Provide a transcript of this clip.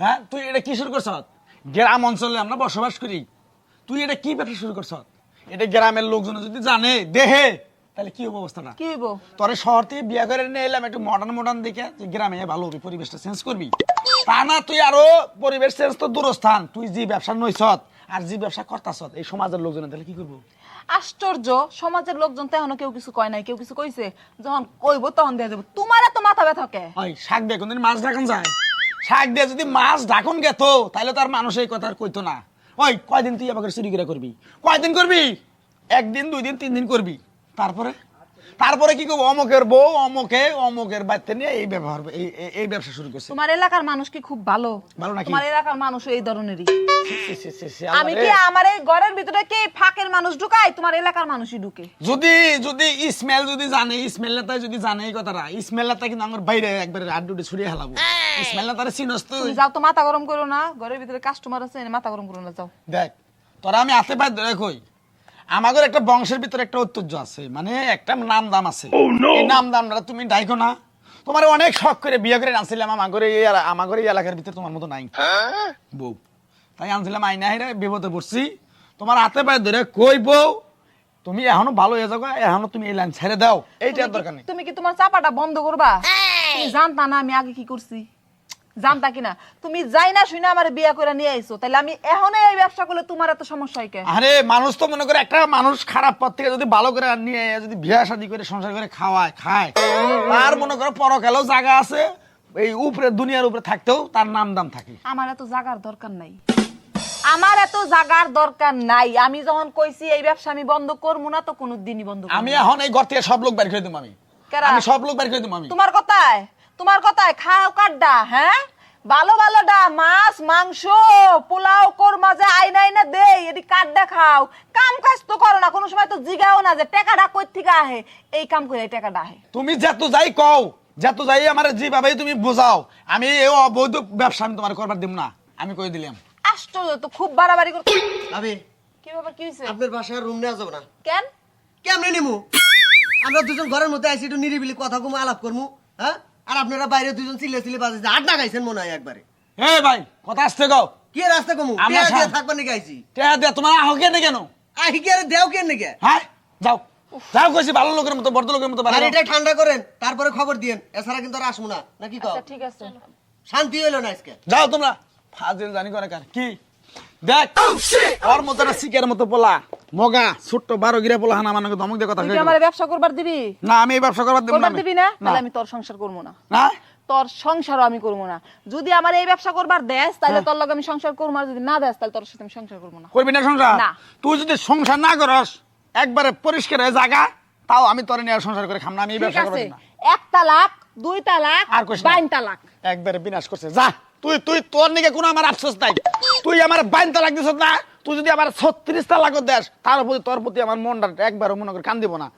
হ্যাঁ তুই এটা কি শুরু করছ? গ্রাম অঞ্চলে আমরা বসবাস করি। তুই এটা কি ব্যবসা শুরু করছ? এটা গ্রামের লোকজন যদি জানে দেহে তাহলে কি হবে অবস্থাটা? কি হইব তোরে শহর থেকে বিয়ে করে নিয়ে এলাম একটু মডার্ন মডার্ন দেখে যে গ্রামে ভালো হবে পরিবেশটা চেঞ্জ করবি। তা না তুই আরও পরিবেশ চেঞ্জ তো দূরস্থান। তুই যে ব্যবসা নইছ আর যে ব্যবসা করতাছ এই সমাজের লোকজন তাহলে কি করব? আশ্চর্য সমাজের লোকজন তো এখনও কেউ কিছু কয় নাই কেউ কিছু কইছে। যখন কইব তখন দেয়া যাব। তোমার এত মাথা ব্যথা কে? ওই শাক দিয়ে কোনদিন মাছ ঢাকুন যায়। শাক দিয়ে যদি মাছ ঢাকুন গেত তাহলে তার মানুষ এই কথা কইতো না। ওই কয়দিন তুই আমাকে চুরি করে করবি? কয়দিন করবি? একদিন দুই দিন তিন দিন করবি। তারপরে? তারপরে কি করব? অমুকের বউ অমুকে অমুকের বাচ্চা নিয়ে এই ব্যবহার এই- ব্যবসা শুরু করছে। তোমার এলাকার মানুষ কি খুব ভালো? ভালো নাকি? তোমার এলাকার মানুষ এই ধরনেরই। আমি কি। আমার এই ঘরের ভিতরে কি ফাঁকের মানুষ ঢুকাই তোমার এলাকার মানুষই ঢুকে। যদি যদি ইসমাইল যদি জানে ইসমাইল নেতাই যদি জানে এই কথাটা ইসমাইল নেতা কিন্তু আমার বাইরে একবারে আড্ডুটি ছড়িয়ে হেলাবো। ইসমাইল নেতারে চিনস তুই। তুমি যাও তো মাথা গরম করো না। ঘরের ভিতরে কাস্টমার আছে এনে মাথা গরম করো না যাও। দেখ তোরা আমি হাতে পায়ে ধরে কই আমাদের একটা বংশের ভিতরে একটা ঐতিহ্য আছে মানে একটা নাম দাম আছে। এই নাম দামটা তুমি ডাইকো না। তোমার অনেক শখ করে বিয়ে করে আনছিলাম আমার এই আমার এই এলাকার ভিতরে তোমার মতো নাই। বউ। তাই আনছিলাম আইনা হিরে বিপদে পড়ছি। তোমার হাতে পায়ে ধরে কই বউ? তুমি এখনও ভালো হয়ে যাব এখনও তুমি এই লাইন ছেড়ে দাও। এইটার দরকার নেই। তুমি কি তোমার চাপাটা বন্ধ করবা? তুমি জানতা না আমি আগে কি করছি। জানতা কিনা? তুমি যাই না শুনে আমার বিয়ে করে নিয়ে আইছো তাহলে আমি এখনই এই ব্যবসা করলে তোমার এত সমস্যা হয় কে? আরে মানুষ তো মনে করে একটা মানুষ খারাপ পথ থেকে যদি ভালো করে নিয়ে যদি বিয়ে শাদি করে সংসার করে খাওয়ায় খায় তার মনে করো পরকালেও জায়গা আছে এই উপরে দুনিয়ার উপরে থাকতেও তার নাম দাম থাকে। আমার এত জাগার দরকার নাই। আমার এত জাগার দরকার নাই। আমি যখন কইছি এই ব্যবসা আমি বন্ধ করব না তো কোনো দিনই বন্ধ করব আমি এখন এই ঘর থেকে সব লোক বের করে দেবো আমি। কেরা? আমি সব লোক বের করে দেবো আমি। তোমার কথায়? তোমার কথায় খাও কাড্ডা হ্যাঁ? ভালো ভালো ডা মাছ মাংস পোলাও কোরমা যে আইনা আইনা দেই এদি কাড্ডা খাও? কাম কাজ তো করো না কোনো সময় তো জিগাও না যে টাকাটা কই থেকে আহে? এই কাম করে এই টাকাটা আহে। তুমি যত যাই কও যত যাই আমার যেভাবে তুমি বোঝাও আমি এই অবৈধ ব্যবসা আমি তোমার করবার দিব না আমি কই দিলাম। আশ্চর্য তো খুব বাড়াবাড়ি করতে আবে কি ব্যাপার কি হয়েছে আপনার বাসায় রুম নেওয়া যাবে না। কেন? কেমনে নিমু? আমরা দুজন ঘরের মধ্যে আইসি একটু নিরিবিলি কথা কমু আলাপ করমু হ্যাঁ? আর আপনারা বাইরে দুজন চিল্লে চিল্লে বাজেছে আড্ডা খাইছেন মনে হয় একবারে। হে ভাই কথা আসতে গাও কি রাস্তা কমু? আমরা দিয়ে সব- থাকবার নাকি আইছি? টেহা দে তোমার আহ কেন কেন? আহি কি আরে দেও কেন নাকি হ্যাঁ যাও। যাও কইছি ভালো লোকের মতো বড় লোকের মতো যাও। বাড়িটা ঠান্ডা করেন তারপরে খবর দিয়েন। এছাড়া কিন্তু আর আসব না নাকি কও? আচ্ছা ঠিক আছে। শান্তি হইল না আজকে। যাও তোমরা। ফাজিল জানি করে কার কি? দেখ ওর মতো একটা শিকের মতো পোলা। মগা ছোট্ট বারো গিরা পোলা হানা মানে ধমক দিয়ে কথা তুই আমার ব্যবসা করবার দিবি? না আমি এই ব্যবসা করবার দেব না দিবি না? তাহলে আমি তোর সংসার করব না। না? তোর সংসারও আমি করব না। যদি আমার এই ব্যবসা করবার দেস তাহলে তোর লগে আমি সংসার করব আর যদি না দেস তাহলে তোর সাথে আমি সংসার করব না। করবি না সংসার? না। তুই যদি সংসার না করস একবারে পরিষ্কার হয়ে জাগা তাও আমি তোর নিয়ে সংসার করে খাম না আমি এই ব্যবসা করব না। এক তালাক দুই তালাক আর বাইন তালাক একবারে বিনাশ করছে। যা তুই তুই তোর নিকে কোনো আমার আফসোস নাই। তুই আমার বাইন তালাক দিছ না তুই যদি আবার ছত্রিশটা লাগো দেশ, তার প্রতি তোর প্রতি আমার মনটা একবারও মনে করে কান দিব না।